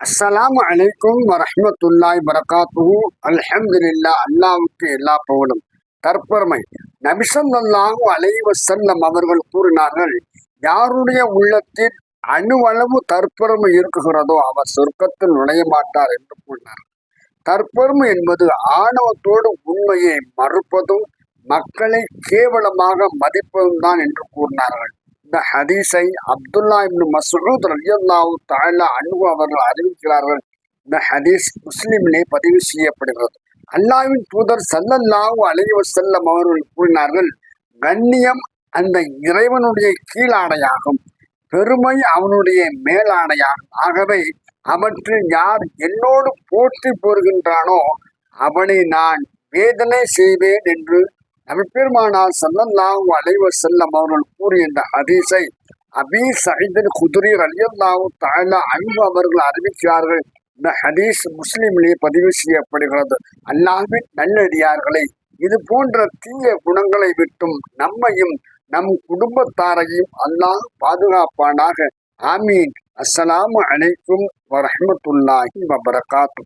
அஸ்ஸலாமு அலைக்கும் வரஹ்மத்துல்லாஹி வரகாத்துஹு. அல்ஹம்துலில்லா அல்லாவுக்கு எல்லா புகழும். தற்பெருமை. நபிசல்லாஹு அலைவசல்லம் அவர்கள் கூறினார்கள் யாருடைய உள்ளத்தில் அணுவளவு தற்பெருமை இருக்குகிறதோ அவர் சொர்க்கத்தில் நுழைய மாட்டார் என்று கூறினார். தற்பெருமை என்பது ஆணவத்தோடு உண்மையை மறுப்பதும் மக்களை கேவலமாக மதிப்பதும் தான் என்று கூறினார்கள். இந்த ஹதீஸை அப்துல்லா இப்னு மசூத் ரலியல்லாஹு தஆலா அன்பு அவர்கள் அறிவிக்கிறார்கள். இந்த ஹதீஸ் முஸ்லிமிலே பதிவு செய்யப்படுகிறது. அல்லாவின் தூதர் சல்லல்லாவு அலைவ செல்லம் அவர்கள் கூறினார்கள் கண்ணியம் அந்த இறைவனுடைய கீழாடையாகும். பெருமை அவனுடைய மேலாடையாகும். ஆகவே அவற்றில் யார் என்னோடு போற்றி போருகின்றானோ அவனை நான் வேதனை செய்வேன் என்று நபிப்பெருமானார் சல்லல்லாஹு அலைவர் செல்லம் அவர்கள் கூறிய இந்த ஹதீஸை அபி சஹீதின் குதிரி ரலியல்லாஹு தஆலா அன்பு அவர்கள் அறிவிக்கிறார்கள். இந்த ஹதீஸ் முஸ்லிமிலே பதிவு செய்யப்படுகிறது. அல்லாஹின் நல்லடியார்களை இது போன்ற தீய குணங்களை விட்டும் நம்மையும் நம் குடும்பத்தாரையும் அல்லாஹ் பாதுகாப்பானாக. ஆமீன். அஸ்ஸலாமு அலைக்கும் வரஹ்மத்துல்லாஹி வபரகாத்து